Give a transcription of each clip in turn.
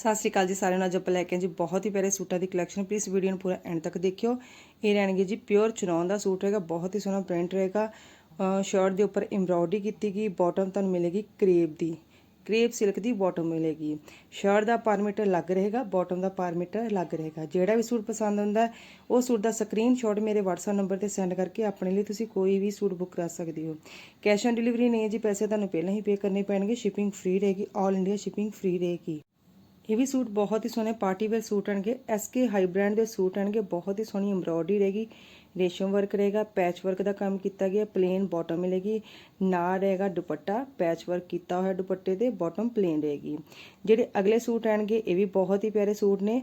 ਸਤਿ ਸ਼੍ਰੀ ਅਕਾਲ ਜੀ ਸਾਰਿਆਂ ਨੂੰ। ਅੱਜ ਆਪਾਂ ਲੈ ਕੇ ਜੀ ਬਹੁਤ ਹੀ ਪਿਆਰੇ ਸੂਟਾਂ ਦੀ ਕਲੈਕਸ਼ਨ ਪਲੀਜ਼ ਵੀਡੀਓ ਨੂੰ ਪੂਰਾ ਐਂਡ ਤੱਕ ਦੇਖਿਓ। ਇਹ ਰਹਿਣਗੇ ਜੀ ਪਿਓਰ ਚਨੌਨ ਦਾ ਸੂਟ ਰਹੇਗਾ ਬਹੁਤ ਹੀ ਸੋਹਣਾ ਪ੍ਰਿੰਟ ਰਹੇਗਾ। ਸ਼ਰਟ ਦੇ ਉੱਪਰ ਐਮਬ੍ਰੋਇਡਰੀ ਕੀਤੀ ਗਈ ਬਾਟਮ ਤੁਹਾਨੂੰ ਮਿਲੇਗੀ ਕਰੇਪ ਦੀ। ਕਰੇਪ ਸਿਲਕ ਦੀ ਬਾਟਮ ਮਿਲੇਗੀ। ਸ਼ਰਟ ਦਾ ਪਰ ਮੀਟਰ ਲੱਗ ਰਹੇਗਾ ਬਾਟਮ ਦਾ ਪਰ ਮੀਟਰ ਲੱਗ ਰਹੇਗਾ। ਜਿਹੜਾ ਵੀ ਸੂਟ ਪਸੰਦ ਹੁੰਦਾ ਉਹ ਸੂਟ ਦਾ ਸਕਰੀਨਸ਼ਾਟ ਮੇਰੇ WhatsApp ਨੰਬਰ ਤੇ ਸੈਂਡ ਕਰਕੇ ਆਪਣੇ ਲਈ ਤੁਸੀਂ ਕੋਈ ਵੀ ਸੂਟ ਬੁੱਕ ਕਰਾ ਸਕਦੇ ਹੋ। ਕੈਸ਼ ਔਨ ਡਿਲੀਵਰੀ ਨਹੀਂ ਹੈ ਜੀ, ਪੈਸੇ ਤੁਹਾਨੂੰ ਪਹਿਲਾਂ ਹੀ ਪੇ ਕਰਨੇ ਪੈਣਗੇ ਸ਼ਿਪਿੰਗ ਫ੍ਰੀ ਰਹੇਗੀ 올 ਇੰਡੀਆ ਸ਼ਿਪਿੰਗ ਫ੍ਰੀ ਰਹੇਗੀ। ਇਹ ਵੀ ਸੂਟ ਬਹੁਤ ਹੀ ਸੋਹਣੇ ਪਾਰਟੀ ਵੇਅਰ ਸੂਟ ਆਣਗੇ। ਐਸਕੇ ਹਾਈ ਬ੍ਰਾਂਡ ਦੇ ਸੂਟ ਆਣਗੇ। ਬਹੁਤ ਹੀ ਸੋਹਣੀ ਐਮਬ੍ਰੋਇਡਰੀ ਰਹੇਗੀ। ਰੇਸ਼ਮ ਵਰਕ ਰਹੇਗਾ। ਪੈਚ ਵਰਕ ਦਾ ਕੰਮ ਕੀਤਾ ਗਿਆ। ਪਲੇਨ ਬਾਟਮ ਮਿਲੇਗੀ। ਨਾ ਰਹੇਗਾ ਦੁਪੱਟਾ। ਪੈਚ ਵਰਕ ਕੀਤਾ ਹੋਇਆ ਦੁਪੱਟੇ ਤੇ ਬਾਟਮ ਪਲੇਨ ਰਹੇਗੀ। ਜਿਹੜੇ ਅਗਲੇ ਸੂਟ ਆਣਗੇ, ਇਹ ਵੀ ਬਹੁਤ ਹੀ ਪਿਆਰੇ ਸੂਟ ਨੇ।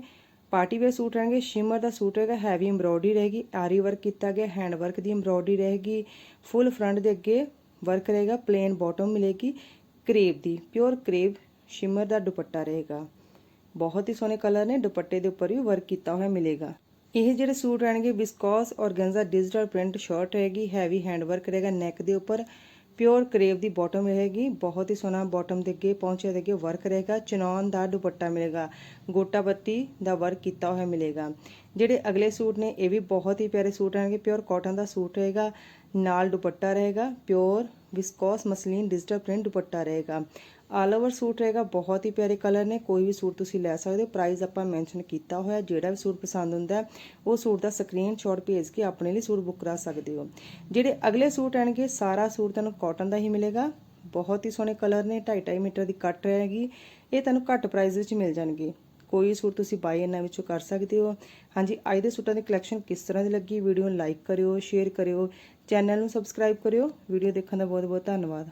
ਪਾਰਟੀ ਵੇਅਰ ਸੂਟ ਰਹਿਣਗੇ ਸ਼ਿਮਰ ਦਾ ਸੂਟ ਰਹੇਗਾ। ਹੈਵੀ ਐਮਬ੍ਰੋਇਡਰੀ ਰਹੇਗੀ। ਆਰੀ ਵਰਕ ਕੀਤਾ ਗਿਆ। ਹੈਂਡ ਵਰਕ ਦੀ ਐਮਬ੍ਰੋਇਡਰੀ ਰਹੇਗੀ। ਫੁੱਲ ਫਰੰਟ ਦੇ ਅੱਗੇ ਵਰਕ ਰਹੇਗਾ। ਪਲੇਨ ਬਾਟਮ ਮਿਲੇਗੀ। ਕਰੇਪ ਦੀ। ਪਿਓਰ ਕਰੇਪ ਸ਼ਿਮਰ ਦਾ ਦੁਪੱਟਾ ਰਹੇਗਾ। ਬਹੁਤ ਹੀ ਸੋਹਣੇ ਕਲਰ ਨੇ, ਦੁਪੱਟੇ ਦੇ ਉੱਪਰ ਵੀ ਵਰਕ ਕੀਤਾ ਹੋਇਆ ਮਿਲੇਗਾ। ਇਹ ਜਿਹੜੇ ਸੂਟ ਰਹਿਣਗੇ viscose organza digital print shirt ਰਹੇਗੀ ਹੈਵੀ ਹੈਂਡ ਵਰਕ ਰਹੇਗਾ ਨੈਕ ਦੇ ਉੱਪਰ ਪਿਓਰ ਕਰੇਵ ਦੀ ਬਾਟਮ ਰਹੇਗੀ, ਬਹੁਤ ਹੀ ਸੋਹਣਾ ਬਾਟਮ ਦੇ ਅੱਗੇ ਪਹੁੰਚੇ ਦੇ ਅੱਗੇ ਵਰਕ ਰਹੇਗਾ ਚਨੌਨ ਦਾ ਦੁਪੱਟਾ ਮਿਲੇਗਾ, ਗੋਟਾ ਬੱਤੀ ਦਾ ਵਰਕ ਕੀਤਾ ਹੋਇਆ ਮਿਲੇਗਾ। ਜਿਹੜੇ ਅਗਲੇ ਸੂਟ ਨੇ, ਇਹ ਵੀ ਬਹੁਤ ਹੀ ਪਿਆਰੇ ਸੂਟ ਰਹਿਣਗੇ ਪਿਓਰ ਕਾਟਨ ਦਾ ਸੂਟ ਰਹੇਗਾ ਨਾਲ ਦੁਪੱਟਾ ਰਹੇਗਾ pure viscose muslin digital print dupatta ਰਹੇਗਾ। ਆਲ ਓਵਰ ਸੂਟ ਰਹੇਗਾ, ਬਹੁਤ ਹੀ ਪਿਆਰੇ ਕਲਰ ਨੇ, ਕੋਈ ਵੀ ਸੂਟ ਤੁਸੀਂ ਲੈ ਸਕਦੇ ਹੋ। ਪ੍ਰਾਈਸ ਆਪਾਂ ਮੈਂਸ਼ਨ ਕੀਤਾ ਹੋਇਆ, ਜਿਹੜਾ ਵੀ ਸੂਟ ਪਸੰਦ ਹੁੰਦਾ, ਉਹ ਸੂਟ ਦਾ ਸਕਰੀਨਸ਼ਾਟ ਭੇਜ ਕੇ ਆਪਣੇ ਲਈ ਸੂਟ ਬੁੱਕ ਕਰਾ ਸਕਦੇ ਹੋ। ਜਿਹੜੇ ਅਗਲੇ ਸੂਟ ਆਣਗੇ ਸਾਰਾ ਸੂਟ ਤੁਹਾਨੂੰ ਕਾਟਨ ਦਾ ਹੀ ਮਿਲੇਗਾ। ਬਹੁਤ ਹੀ ਸੋਹਣੇ ਕਲਰ ਨੇ 2.5 ਮੀਟਰ ਦੀ ਕੱਟ ਰਹੇਗੀ। ਇਹ ਤੁਹਾਨੂੰ ਘੱਟ ਪ੍ਰਾਈਸ ਵਿੱਚ ਮਿਲ ਜਾਣਗੇ। ਕੋਈ ਸੂਟ ਤੁਸੀਂ ਬਾਈ ਇਹਨਾਂ ਵਿੱਚੋਂ ਕਰ ਸਕਦੇ ਹੋ। ਹਾਂਜੀ, ਅੱਜ ਦੇ ਸੂਟਾਂ ਦੀ ਕਲੈਕਸ਼ਨ ਕਿਸ ਤਰ੍ਹਾਂ ਦੀ ਲੱਗੀ? ਵੀਡੀਓ ਨੂੰ ਲਾਈਕ ਕਰਿਓ ਸ਼ੇਅਰ ਕਰਿਓ। ਚੈਨਲ ਨੂੰ ਸਬਸਕ੍ਰਾਈਬ ਕਰਿਓ। ਵੀਡੀਓ ਦੇਖਣ ਦਾ ਬਹੁਤ ਬਹੁਤ ਧੰਨਵਾਦ।